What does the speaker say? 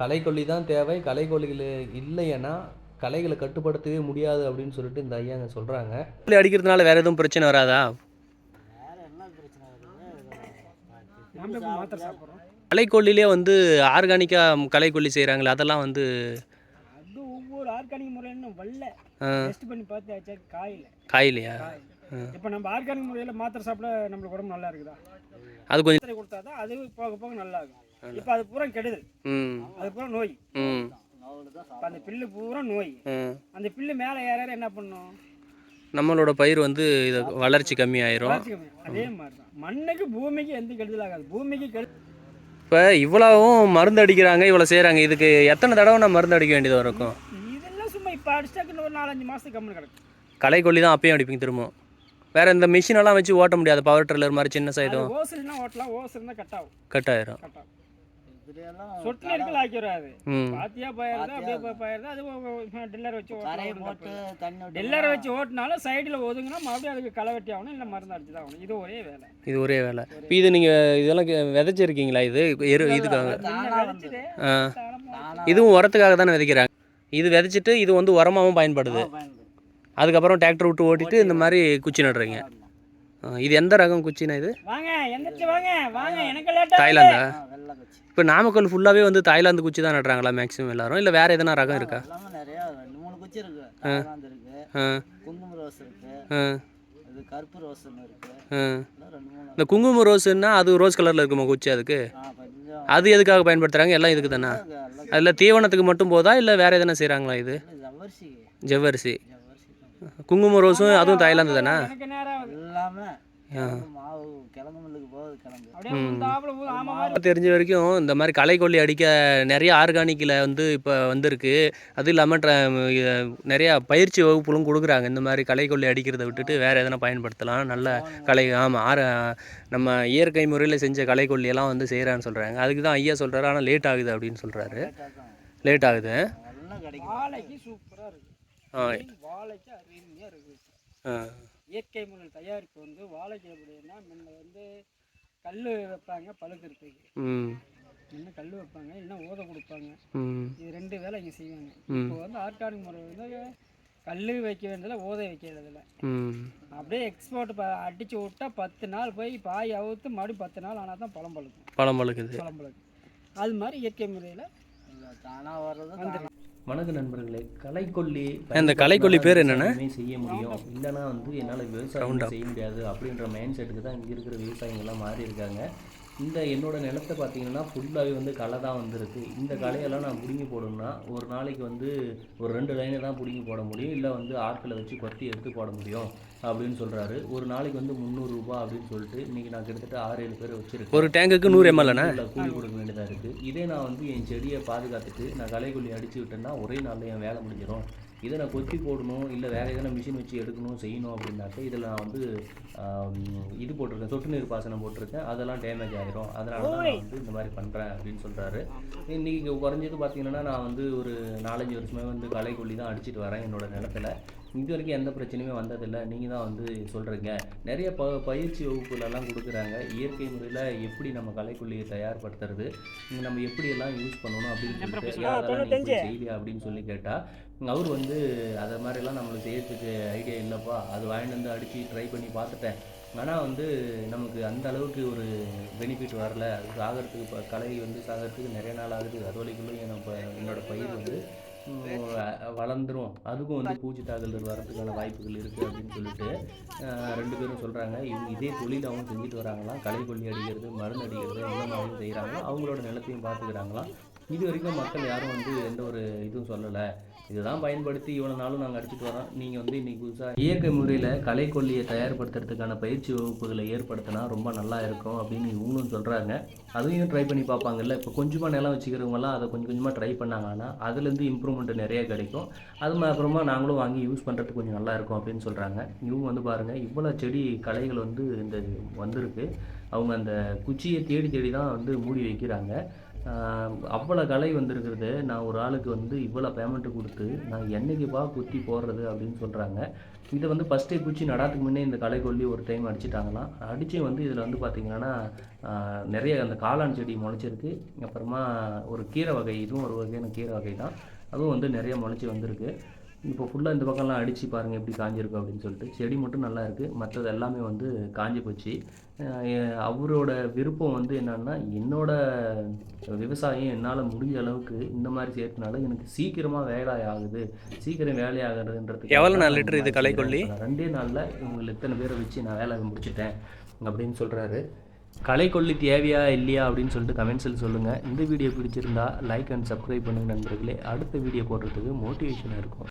களைக்கொல்லி தான் தேவை. களைக்கொல்லிகள் இல்லைன்னா களைகளை கட்டுப்படுத்தவே முடியாது அப்படின்னு சொல்லிட்டு இந்த ஐயாங்க சொல்கிறாங்க அடிக்கிறதுனால வேற எதுவும் பிரச்சனை வராதா? வேறு என்ன பிரச்சனை வருது நம்ம இப்போ மாத்திரை சாப்பிட்றோம் களைக்கொல்லிலே வந்து ஆர்கானிக்காக களைக்கொல்லி செய்கிறாங்களே அதெல்லாம் வந்து அது ஒவ்வொரு ஆர்கானிக் முறையிலும் வல்ல ஆ, டெஸ்ட் பண்ணி பார்த்தாச்சா காயில். காயிலையா? காய் இப்போ நம்ம ஆர்கானிக் முறையில் மாத்திரை சாப்பிட நம்மளுக்கு உடம்பு நல்லா இருக்குதா? அது கொஞ்சம் கொடுத்தா தான் அது போக போக நல்லா இருக்கும் இப்போ அது பூரா கெடுதல் ம். அது பூரா நோய். அந்த பில்லு பூரா நோய். ம். அந்த பில்லு மேலே ஏற ஏற என்ன பண்ணும்? நம்மளோட பயிர் வந்து இது வளர்ச்சி கம்மி. அதே மாதிரி தான் மண்ணுக்கு பூமிக்கு எந்த கெடுதல் ஆகாது. பூமிக்கு கெடு இப்போ இவ்வளவும் மருந்து அடிக்கிறாங்க இவ்வளோ செய்கிறாங்க இதுக்கு எத்தனை தடவை நான் மருந்து அடிக்க வேண்டியது இருக்கும்? இதெல்லாம் சும்மா இப்போ அடிச்சாக்கு ஒரு நாலஞ்சு மாதத்துக்கு கம்மி கிடக்கும். களைக்கொல்லி தான் அப்பயும் அடிப்பீங்க திரும்ப வேற இந்த மிஷினெல்லாம் வச்சு ஓட்ட முடியாது. பவர் ட்ரில்லர் மாதிரி சின்ன சைதும் ஓசல்னா ஓட்டலாம். ஓசல்னா கட் ஆகும் கட் ஆயிரும் கட் ஆகும் இதுலையெல்லாம் சொட்டு நெருக்கல் ஆக்கிடுறாது ம். பாத்தியா பயிர்தான் அப்படியே போய் பயிர்தா அது டில்லர் வச்சு விட்டு டில்லரை வச்சு ஓட்டினாலும் சைடில் ஒதுங்கினா மறுபடியும் அதுக்கு களை வெட்டி ஆகணும் இல்லை மருந்து அடிச்சு தான் ஆகணும். இது ஒரே வேலை. இது ஒரே வேலை. இப்போ இது நீங்கள் இதெல்லாம் கே- விதைச்சிருக்கீங்களா இது? எரு இதுக்காக. இதுவும் உரத்துக்காக தானே விதைக்கிறாங்க? இது விதைச்சிட்டு இது வந்து உரமாகவும் பயன்படுது. அதுக்கப்புறம் டிராக்டர் விட்டு ஓட்டிட்டு இந்த மாதிரி குச்சி நடுறீங்க. இது எந்த ரகம் குச்சினா இது? வாங்க எந்திரிச்சு வாங்க. வாங்க எனக்கு லேட்டா தாய்லாந்தா? இப்போ நாமக்கல் ஃபுல்லாகவே வந்து தாய்லாந்து குச்சி தான் நடுறாங்களா மேக்ஸிமம் எல்லாரும்? இல்லை வேறு எதனா ரகம் இருக்கா? குங்கும இந்த குங்குமம் ரோஸுன்னா அது ரோஸ் கலரில் இருக்குமா குச்சி அதுக்கு? அது எதுக்காக பயன்படுத்துகிறாங்க எல்லாம் இதுக்கு தானே? அதில் தீவனத்துக்கு மட்டும் போதா? இல்லை வேறு எதனா செய்கிறாங்களா இது? ஜவ்வரிசி. குங்குமம் ரோஸும் அதுவும் தாய்லாந்து தானே எல்லாமே. தெரிஞ்ச வரைக்கும் இந்த மாதிரி களைக்கொல்லி அடிக்க நிறைய ஆர்கானிக்கில் வந்து இப்போ வந்திருக்கு. அது இல்லாமல் ட்ர நிறையா பயிற்சி வகுப்புகளும் கொடுக்குறாங்க. இந்த மாதிரி களைக்கொல்லி அடிக்கிறதை விட்டுட்டு வேறு எதனா பயன்படுத்தலாம். நல்ல கலை ஆமாம் ஆர நம்ம இயற்கை முறையில் செஞ்ச களைக்கொல்லி எல்லாம் வந்து செய்கிறான்னு சொல்கிறாங்க அதுக்கு தான் ஐயா சொல்கிறாரு ஆனால் லேட் ஆகுது அப்படின்னு சொல்கிறாரு லேட் ஆகுது. வாழைக்கு சூப்பரா இருக்கு ஆ வாழைக்கு அருமையா இருக்கு. ஆ. இயற்கை முறையில் தயாரிப்பு வந்து வாழைக்கு எப்படின்னா முன்ன வந்து கல் வைப்பாங்க பழுக்கிறதுக்கு ம். முன்ன கல் வைப்பாங்க இல்லைன்னா ஊத கொடுப்பாங்க. இது ரெண்டு வேலை இங்கே செய்வாங்க. இப்போ வந்து ஆர்கானிக் முறை வந்து கல் வைக்க வேண்டியதில்ல ஊத வைக்க வேண்டியதில்ல ம். அப்படியே எக்ஸ்போர்ட் அடிச்சு விட்டா பத்து நாள் போய் பாய் அவுத்து மறுபடியும் பத்து நாள் ஆனால் தான் பழம் பழுக்கும். பழம் பழுக்குது. பழம் பழுக்கும். அது மாதிரி இயற்கை முறையில் தானா வர்றது வணக்க நண்பர்களே களைக்கொல்லி இந்த களைக்கொல்லி பேர்? விவசாயமே செய்ய முடியும். இல்லைன்னா வந்து என்னால் விவசாயம் செய்ய முடியாது அப்படின்ற மைண்ட் செட்டுக்கு தான் இங்கே இருக்கிற விவசாயிங்கெல்லாம் மாறி இருக்காங்க. இந்த என்னோட நிலத்தை பார்த்தீங்கன்னா ஃபுல்லாகவே வந்து களை தான் வந்திருக்கு. இந்த களையெல்லாம் நான் பிடுங்கி போடணும்னா ஒரு நாளைக்கு வந்து ஒரு ரெண்டு லைனை தான் பிடுங்கி போட முடியும். இல்லை வந்து ஆட்களை வச்சு கொத்தி எடுத்து போட முடியும். அப்படின்னு சொல்கிறாரு ஒரு நாளைக்கு வந்து முந்நூறுரூபா அப்படின்னு சொல்லிட்டு இன்றைக்கி நான் கிட்டத்தட்ட ஆறு ஏழு பேர் வச்சுருக்கேன். ஒரு டேங்குக்கு நூறு எம்எல்ண்ணே உள்ள கூலி கொடுக்க வேண்டியதாக இருக்குது இதே நான் வந்து என் செடியை பாதுகாத்துட்டு நான் களைக்கொல்லி அடிச்சு விட்டேன்னா ஒரே நாளில் என் வேலை முடிஞ்சிடும் இதை நான் கொத்தி போடணும் இல்லை வேறு எதனா மிஷின் வச்சு எடுக்கணும் செய்யணும் அப்படின்னாக்க இதில் நான் வந்து இது போட்டிருக்கேன். சொட்டு நீர் பாசனம் போட்டிருக்கேன். அதெல்லாம் டேமேஜ் ஆகிரும் அதனால தான் நான் வந்து இந்த மாதிரி பண்ணுறேன் அப்படின்னு சொல்கிறாரு இன்றைக்கி குறைஞ்சது பார்த்தீங்கன்னா நான் வந்து ஒரு நாலஞ்சு வருஷமே வந்து களைக்கொல்லி தான் அடிச்சிட்டு வரேன் என்னோட நிலத்துல. இது வரைக்கும் எந்த பிரச்சனையுமே வந்ததில்லை. நீங்கள் தான் வந்து சொல்கிறீங்க நிறைய ப பயிற்சி வகுப்புலலாம் கொடுக்குறாங்க. இயற்கை முறையில் எப்படி நம்ம களைக்கொல்லியை தயார்படுத்துறது நம்ம எப்படியெல்லாம் யூஸ் பண்ணணும் அப்படின்னு சொல்லிட்டு அதெல்லாம் செய்யலையா அப்படின்னு சொல்லி கேட்டால் அவர் வந்து அதை மாதிரிலாம் நம்மளுக்கு செய்யறதுக்கு ஐடியா இல்லைப்பா. அது வாங்கிட்டு வந்து அடித்து ட்ரை பண்ணி பார்த்துட்டேன். ஆனால் வந்து நமக்கு அந்த அளவுக்கு ஒரு பெனிஃபிட் வரல. சாகிறதுக்கு இப்போ களை வந்து சாகிறதுக்கு நிறைய நாள் ஆகுது. அது வரைக்கும் என்னோட என்னோட பயிர் வந்து வளர்ந்துரும். அதுக்கும் வந்து பூச்சி தாக்குதல் வரதுக்கான வாய்ப்புகள் இருக்குது அப்படின்னு சொல்லிட்டு அஹ், ரெண்டு பேரும் சொல்கிறாங்க இவங்க இதே தொழிலாகவும் செஞ்சுட்டு வராங்களாம். களை கொல்லி அடிக்கிறது மருந்து அடிக்கிறது இந்த மாதிரியும் செய்கிறாங்க அவங்களோட நிலத்தையும் பார்த்துக்கிறாங்களாம். இது வரைக்கும் மக்கள் யாரும் வந்து எந்த ஒரு இதுவும் சொல்லலை. இதுதான் பயன்படுத்தி இவ்வளோ நாளும் நாங்கள் அடிச்சுட்டு வரோம். நீங்கள் வந்து இன்றைக்கி புதுசாக இயற்கை முறையில் களைக்கொல்லியை தயார்படுத்துறதுக்கான பயிற்சி வகுப்புகளை ஏற்படுத்தினா ரொம்ப நல்லா இருக்கும் அப்படின்னு இவங்களும் சொல்கிறாங்க அதையும் ட்ரை பண்ணி பார்ப்பாங்கல்ல. இப்போ கொஞ்சமாக நிலம் வச்சுக்கிறவங்கலாம் அதை கொஞ்சம் கொஞ்சமாக ட்ரை பண்ணாங்கன்னா அதுலேருந்து இம்ப்ரூவ்மெண்ட் நிறைய கிடைக்கும். அது அப்புறமா நாங்களும் வாங்கி யூஸ் பண்ணுறதுக்கு கொஞ்சம் நல்லா இருக்கும் அப்படின்னு சொல்கிறாங்க இவங்க வந்து பாருங்கள் இவ்வளோ செடி களைகள் வந்து இந்த வந்திருக்கு. அவங்க அந்த குச்சியை தேடி தேடி தான் வந்து மூடி வைக்கிறாங்க. அவ்வளோ கலை வந்திருக்கிறது. நான் ஒரு ஆளுக்கு வந்து இவ்வளோ பேமெண்ட்டு கொடுத்து நான் என்னைக்குப்பா குத்தி போடுறது அப்படின்னு சொல்கிறாங்க இதை வந்து ஃபஸ்ட்டே குச்சி நடாத்துக்கு முன்னே இந்த களை கொல்லி ஒரு டைம் அடிச்சிட்டாங்களாம். அடித்து வந்து இதில் வந்து பார்த்திங்கன்னா நிறைய அந்த காளான் செடி முளைச்சிருக்கு. அப்புறமா ஒரு கீரை வகை இதுவும் ஒரு வகையான கீரை வகை தான் அதுவும் வந்து நிறைய முளைச்சி வந்திருக்கு. இப்போ ஃபுல்லாக இந்த பக்கம்லாம் அடித்து பாருங்கள் எப்படி காஞ்சிருக்கு அப்படின்னு சொல்லிட்டு. செடி மட்டும் நல்லா இருக்குது மற்றது எல்லாமே வந்து காஞ்சி போச்சு. அவரோட விருப்பம் வந்து என்னன்னா என்னோட விவசாயம் என்னால் முடிஞ்ச அளவுக்கு இந்த மாதிரி செய்யறதுனால எனக்கு சீக்கிரமாக வேலை ஆகுது. சீக்கிரம் வேலை ஆகுதுன்றது எவ்வளவு நாள் லிட்டர் இது களைக்கொல்லி? ரெண்டே நாளில் உங்களுக்கு இத்தனை பேரை வச்சு நான் வேலை முடிச்சிட்டேன் அப்படின்னு சொல்கிறாரு களைக்கொல்லி தேவையா இல்லையா அப்படின்னு சொல்லிட்டு கமெண்ட்ஸில் சொல்லுங்கள் இந்த வீடியோ பிடிச்சிருந்தா லைக் அண்ட் சப்ஸ்கிரைப் பண்ணுங்க நண்பர்களே. அடுத்த வீடியோ போடுறதுக்கு மோட்டிவேஷனாக இருக்கும்.